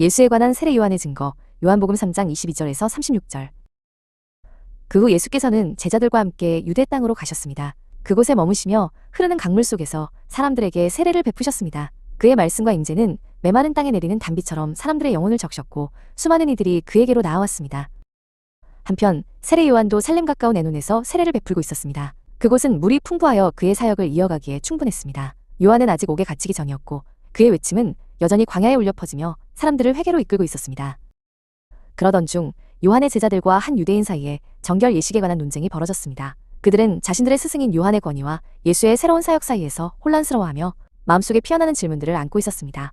예수에 관한 세례 요한의 증거 요한복음 3장 22절에서 36절. 그 후 예수께서는 제자들과 함께 유대 땅으로 가셨습니다. 그곳에 머무시며 흐르는 강물 속에서 사람들에게 세례를 베푸셨습니다. 그의 말씀과 임재는 메마른 땅에 내리는 단비처럼 사람들의 영혼을 적셨고 수많은 이들이 그에게로 나아왔습니다. 한편 세례 요한도 살렘 가까운 에논에서 세례를 베풀고 있었습니다. 그곳은 물이 풍부하여 그의 사역을 이어가기에 충분했습니다. 요한은 아직 옥에 갇히기 전이었고 그의 외침은 여전히 광야에 울려 퍼지며 사람들을 회개로 이끌고 있었습니다. 그러던 중 요한의 제자들과 한 유대인 사이에 정결 예식에 관한 논쟁이 벌어졌습니다. 그들은 자신들의 스승인 요한의 권위와 예수의 새로운 사역 사이에서 혼란스러워하며 마음속에 피어나는 질문들을 안고 있었습니다.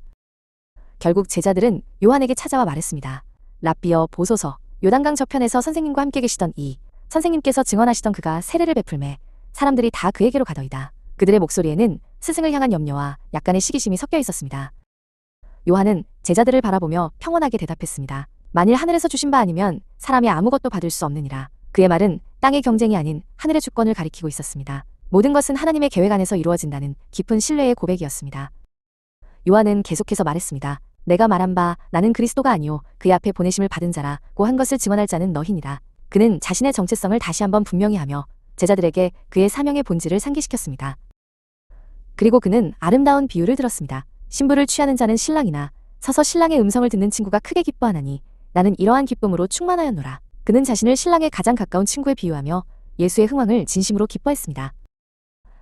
결국 제자들은 요한에게 찾아와 말했습니다. 랍비어 보소서 요단강 저편에서 선생님과 함께 계시던 이 선생님께서 증언하시던 그가 세례를 베풀매 사람들이 다 그에게로 가더이다. 그들의 목소리에는 스승을 향한 염려와 약간의 시기심이 섞여 있었습니다. 요한은 제자들을 바라보며 평온하게 대답했습니다. 만일 하늘에서 주신 바 아니면 사람이 아무것도 받을 수 없느니라. 그의 말은 땅의 경쟁이 아닌 하늘의 주권을 가리키고 있었습니다. 모든 것은 하나님의 계획 안에서 이루어진다는 깊은 신뢰의 고백이었습니다. 요한은 계속해서 말했습니다. 내가 말한 바 나는 그리스도가 아니요 그의 앞에 보내심을 받은 자라고 한 것을 증언할 자는 너희니라. 그는 자신의 정체성을 다시 한번 분명히 하며 제자들에게 그의 사명의 본질을 상기시켰습니다. 그리고 그는 아름다운 비유를 들었습니다. 신부를 취하는 자는 신랑이나 서서 신랑의 음성을 듣는 친구가 크게 기뻐하나니 나는 이러한 기쁨으로 충만하였노라. 그는 자신을 신랑에 가장 가까운 친구에 비유하며 예수의 흥왕을 진심으로 기뻐했습니다.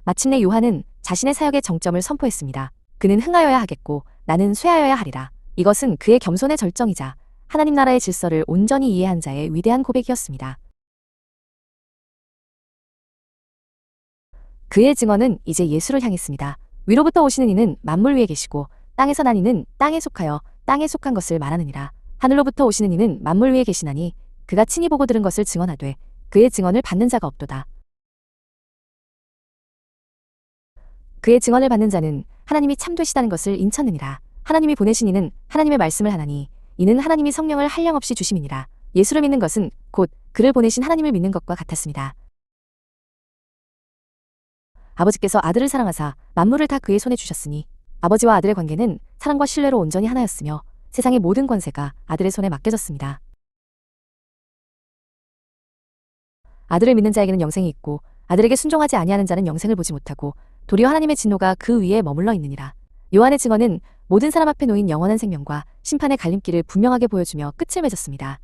마침내 요한은 자신의 사역의 정점을 선포했습니다. 그는 흥하여야 하겠고 나는 쇠하여야 하리라. 이것은 그의 겸손의 절정이자 하나님 나라의 질서를 온전히 이해한 자의 위대한 고백이었습니다. 그의 증언은 이제 예수를 향했습니다. 위로부터 오시는 이는 만물 위에 계시고 땅에서 난 이는 땅에 속하여 땅에 속한 것을 말하느니라. 하늘로부터 오시는 이는 만물 위에 계시나니 그가 친히 보고 들은 것을 증언하되 그의 증언을 받는 자가 없도다. 그의 증언을 받는 자는 하나님이 참되시다는 것을 인쳤느니라. 하나님이 보내신 이는 하나님의 말씀을 하나니 이는 하나님이 성령을 한량없이 주심이니라. 예수를 믿는 것은 곧 그를 보내신 하나님을 믿는 것과 같았습니다. 아버지께서 아들을 사랑하사 만물을 다 그의 손에 주셨으니 아버지와 아들의 관계는 사랑과 신뢰로 온전히 하나였으며 세상의 모든 권세가 아들의 손에 맡겨졌습니다. 아들을 믿는 자에게는 영생이 있고 아들에게 순종하지 아니하는 자는 영생을 보지 못하고 도리어 하나님의 진노가 그 위에 머물러 있느니라. 요한의 증언은 모든 사람 앞에 놓인 영원한 생명과 심판의 갈림길을 분명하게 보여주며 끝을 맺었습니다.